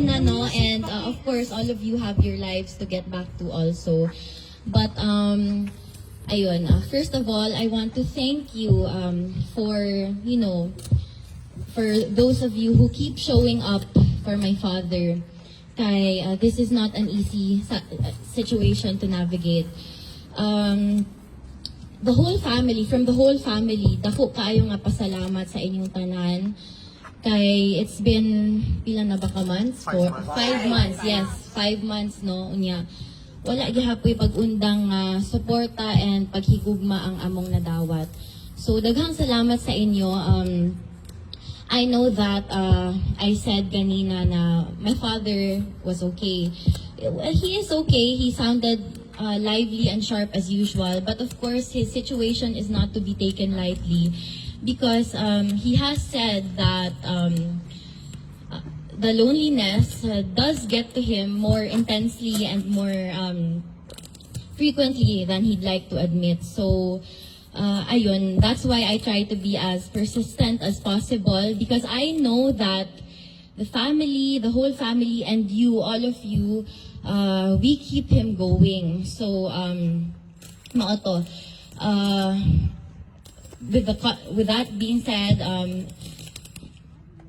na no? And uh, of course all of you have your lives to get back to also. But um ayun uh, first of all I want to thank you um for you know for those of you who keep showing up for my father. Kay uh, this is not an easy uh, situation to navigate. Um the whole family, from the whole family, dako kaayo nga pasalamat sa inyong tanan. Kay it's been pila na ba ka months? Five For months. five months, yes, five months no unya. Wala gihapoy pag-undang nga suporta and paghigugma ang among nadawat. So daghang salamat sa inyo. Um I know that uh, I said kanina na my father was okay. Well, he is okay. He sounded uh, lively and sharp as usual. But of course, his situation is not to be taken lightly because um, he has said that um, the loneliness uh, does get to him more intensely and more um, frequently than he'd like to admit. So, uh, ayun, that's why I try to be as persistent as possible because I know that the family, the whole family, and you, all of you, uh, we keep him going. So, um, maoto. Uh, with the with that being said, um,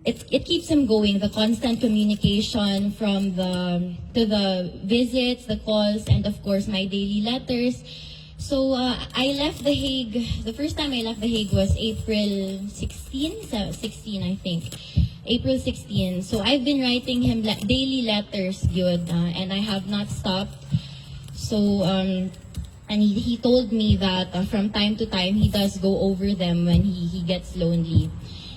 it it keeps him going. The constant communication from the to the visits, the calls, and of course my daily letters. So uh, I left The Hague. The first time I left The Hague was April 16, 16 I think. April 16. So I've been writing him le- daily letters, good, uh, and I have not stopped. So, um, and he, he told me that uh, from time to time he does go over them when he, he gets lonely.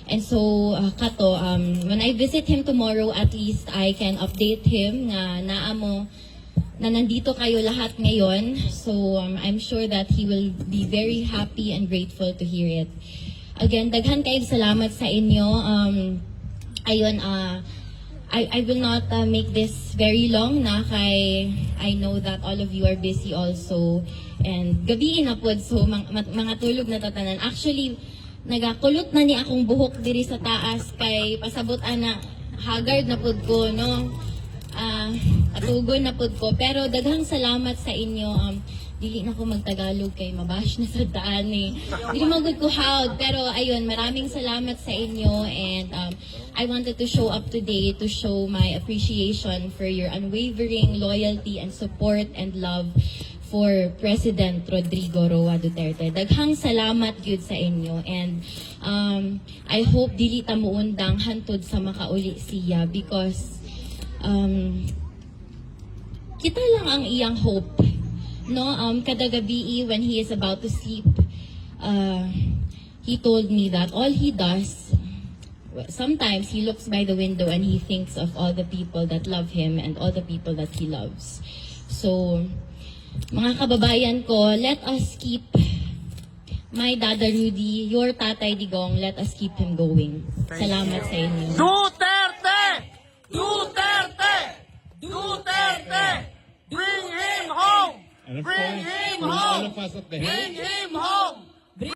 And so, uh, Kato, um, when I visit him tomorrow, at least I can update him na naa mo na nandito kayo lahat ngayon. So, um, I'm sure that he will be very happy and grateful to hear it. Again, daghan kayo salamat sa inyo. Um, ayun, uh, I, I will not uh, make this very long na kay I know that all of you are busy also. And gabi na pod so mang, ma- mga tulog na tatanan. Actually nagakulot na ni akong buhok diri sa taas kay pasabot ana haggard na pod ko no? Ah atugon na pod ko. Pero daghang salamat sa inyo um dili na ko magtagalog kay mabash na sa daan eh. Dili magud ko hawd pero ayun maraming salamat sa inyo and um I wanted to show up today to show my appreciation for your unwavering loyalty and support and love for President Rodrigo Roa Duterte. Daghang salamat gyud sa inyo and um I hope dili ta muundang hantod sa makauli siya because um kita lang ang iyang hope. No, um, kada gabi when he is about to sleep, uh, he told me that all he does, sometimes he looks by the window and he thinks of all the people that love him and all the people that he loves. So, mga kababayan ko, let us keep my Dada Rudy, your Tatay Digong, let us keep him going. Salamat sa inyo. Duterte! And of Bring course, him home. all of us at the Bring Hill, him home.